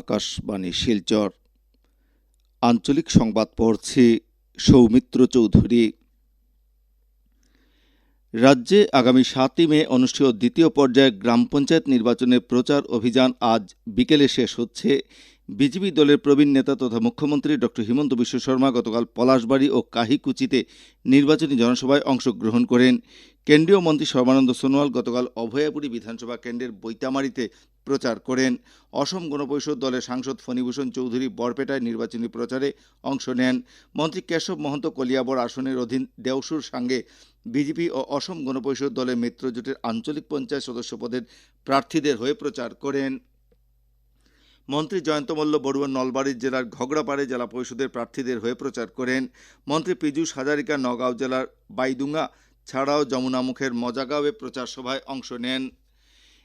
আকাশবাণী শিলচর। আঞ্চলিক সংবাদ পড়ছি সৌমিত্র চৌধুরী। রাজ্যে আগামী সাতই মে অনুষ্ঠেয় দ্বিতীয় পর্যায়ে গ্রাম পঞ্চায়েত নির্বাচনের প্রচার অভিযান আজ বিকেলে শেষ হচ্ছে। বিজেপি দলের প্রবীণ নেতা তথা মুখ্যমন্ত্রী ডক্টর হিমন্ত বিশ্ব শর্মা গতকাল পলাশবাড়ী ও কাহিকুচিতে নির্বাচনী জনসভায় অংশগ্রহণ করেন। কেন্দ্রীয় মন্ত্রী সর্বানন্দ সোনোয়াল গতকাল অভয়াপুরী বিধানসভা কেন্দ্রের বৈতামারিতে প্রচার করেন। অসম গণপরিষদ দলের সাংসদ ফণীভূষণ চৌধুরী বরপেটায় নির্বাচনী প্রচারে অংশ নেন। মন্ত্রী কেশব মহন্ত কলিয়াবর আসনের অধীন দেওসুর সঙ্গে বিজেপি ও অসম গণপরিষদ দলের মিত্রজোটের আঞ্চলিক পঞ্চায়েত সদস্য পদের প্রার্থীদের হয়ে প্রচার করেন। মন্ত্রী জয়ন্ত মল্ল বড়ুয়া নলবাড়ি জেলার ঘগড়াপাড়ে জেলা পরিষদের প্রার্থীদের হয়ে প্রচার করেন। মন্ত্রী পীযূষ হাজারিকা নগাঁও জেলার বাইদুঙ্গা ছাড়াও যমুনামুখের মজাগাঁওয়ে প্রচার সভায় অংশ নেন।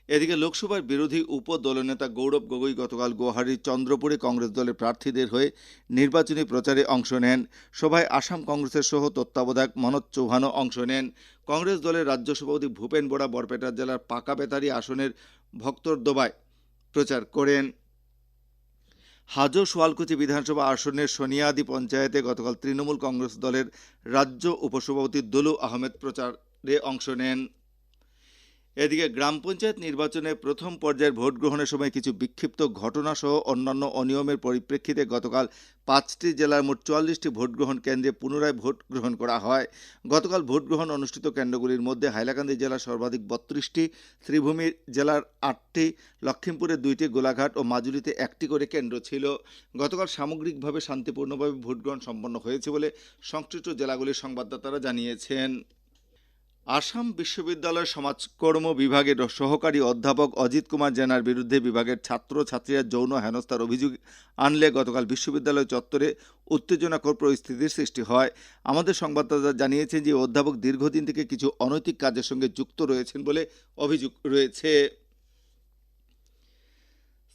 এদিকে লোকসভার বিরোধী উপদলনেতা গৌরব গগৈ গতকাল গুয়াহাটির চন্দ্রপুরে কংগ্রেস দলের প্রার্থীদের হয়ে নির্বাচনী প্রচারে অংশ নেন। সভায় আসাম কংগ্রেসের সহ তত্ত্বাবধায়ক মনোজ চৌহানও অংশ নেন। কংগ্রেস দলের রাজ্য সভাপতি ভূপেন বোরা বরপেটা জেলার পাকা বেতারি আসনের ভক্তরদোবায় প্রচার করেন। হাজো সোয়ালকুচি বিধানসভা আসনের সোনিয়াদি পঞ্চায়েতে গতকাল তৃণমূল কংগ্রেস দলের রাজ্য উপসভাপতি দলু আহমেদ প্রচারে অংশ নেন। এদিকে গ্রাম পঞ্চায়েত নির্বাচনে প্রথম পর্যায়ের ভোট গ্রহণের সময় কিছু বিক্ষিপ্ত ঘটনা সহ অন্যান্য অনিয়মের পরিপ্রেক্ষিতে গতকাল পাঁচটি জেলার মোট চুয়াল্লিশটি ভোট গ্রহণ কেন্দ্রে পুনরায় ভোট গ্রহণ করা হয়। গতকাল ভোট গ্রহণ অনুষ্ঠিত কেন্দ্রগুলির মধ্যে হাইলাকান্দি জেলার সর্বাধিক বত্রিশটি শ্রীভূমি জেলার আটটি, লক্ষিমপুরে দুইটি, গোলাঘাট ও মাজুলিতে একটি করে কেন্দ্র ছিল। গতকাল সামগ্রিকভাবে শান্তিপূর্ণভাবে ভোট গ্রহণ সম্পন্ন হয়েছে বলে সংশ্লিষ্ট জেলাগুলির সংবাদদাতারা জানিয়েছেন। আসাম বিশ্ববিদ্যালয় সমাজকর্ম বিভাগের সহকারী অধ্যাপক অজিত কুমার জেনার বিরুদ্ধে বিভাগের ছাত্র ছাত্রীরা যৌন হেনস্থার অভিযোগ আনলে গতকাল বিশ্ববিদ্যালয় চত্বরে উত্তেজনাকর পরিস্থিতির সৃষ্টি হয়। আমাদের সংবাদদাতা জানিয়েছেন যে অধ্যাপক দীর্ঘদিন থেকে কিছু অনৈতিক কাজের সঙ্গে যুক্ত রয়েছেন বলে অভিযোগ রয়েছে।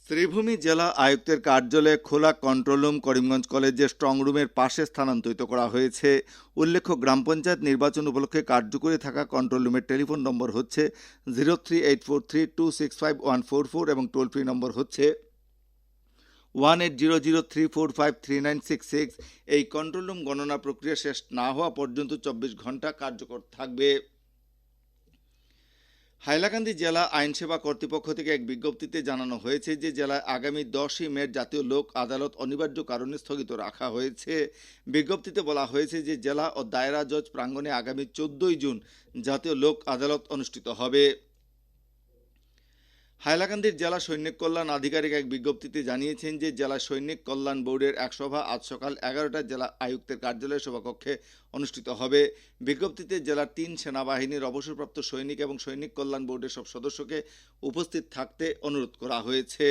শ্রীভূমি জেলা আয়ুক্তের কার্যালয়ে খোলা কন্ট্রোল রুম করিমগঞ্জ কলেজের স্ট্রং রুমের পাশে স্থানান্তরিত করা হয়েছে। উল্লেখ্য, গ্রাম পঞ্চায়েত নির্বাচন উপলক্ষে কার্যকরী থাকা কন্ট্রোল রুমের টেলিফোন নম্বর হচ্ছে zero three eight four three two six five one four four এবং টোল ফ্রি নম্বর হচ্ছে one eight zero zero three four five three nine six six এই কন্ট্রোল রুম গণনা প্রক্রিয়া শেষ না হওয়া পর্যন্ত চব্বিশ ঘণ্টা কার্যকর থাকবে। হাইলাকান্দি জেলা আইনসেবা কর্তৃপক্ষ থেকে এক বিজ্ঞপ্তিতে জানানো হয়েছে যে জেলায় আগামী দশই মে জাতীয় লোক আদালত অনিবার্য কারণে স্থগিত রাখা হয়েছে। বিজ্ঞপ্তিতে বলা হয়েছে যে জেলা ও দায়রা জজ প্রাঙ্গণে আগামী চোদ্দই জুন জাতীয় লোক আদালত অনুষ্ঠিত হবে। হাইলাকান্দির জেলা সৈনিক কল্যাণ আধিকারিক এক বিজ্ঞপ্তিতে জানিয়েছেন যে জেলা সৈনিক কল্যাণ বোর্ডের এক সভা আজ সকাল এগারোটা জেলা আয়ুক্তের কার্যালয়ের সভাকক্ষে অনুষ্ঠিত হবে। বিজ্ঞপ্তিতে জেলার তিন সেনাবাহিনীর অবসরপ্রাপ্ত সৈনিক এবং সৈনিক কল্যাণ বোর্ডের সব সদস্যকে উপস্থিত থাকতে অনুরোধ করা হয়েছে।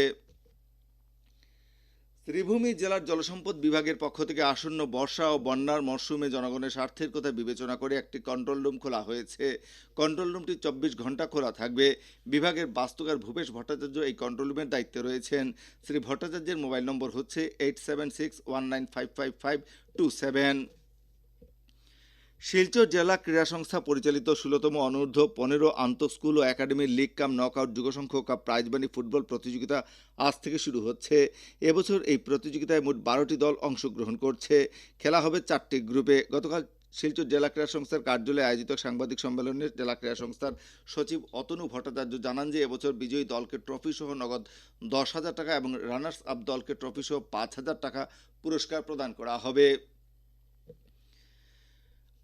শ্রীভূমি জেলার জলসম্পদ বিভাগের পক্ষ থেকে আসন্ন বর্ষা ও বন্যার মরশুমে জনগণের স্বার্থের কথা বিবেচনা করে একটি কন্ট্রোল রুম খোলা হয়েছে। কন্ট্রোল রুমটি চব্বিশ ঘণ্টা খোলা থাকবে। বিভাগের বাস্তুকার ভূপেশ ভট্টাচার্য এই কন্ট্রোল রুমের দায়িত্বে রয়েছেন। শ্রী ভট্টাচার্যের মোবাইল নম্বর হচ্ছে eight seven six one nine five five five two seven Silchar জেলা ক্রীড়া সংস্থা পরিচালিত ষোলতম অনূর্ধ্ব পনেরো আন্তঃস্কুল ও academy league cum knockout Jugasangha cup prize money football প্রতিযোগিতা আজ থেকে শুরু হচ্ছে। এবছর এই প্রতিযোগিতায় মোট বারোটি দল অংশগ্রহণ করছে। খেলা হবে চারটি গ্রুপে। গতকাল শিলচর জেলা ক্রীড়া সংস্থার কার্যালয়ে আয়োজিত সাংবাদিক সম্মেলনে জেলা ক্রীড়া সংস্থার সচিব অতনু ভট্টাচার্য জানান যে, এবছর বিজয়ী দলকে ট্রফি সহ নগদ দশ হাজার টাকা এবং রানার্স আপ দলকে ট্রফি সহ পাঁচ হাজার টাকা পুরস্কার প্রদান করা হবে।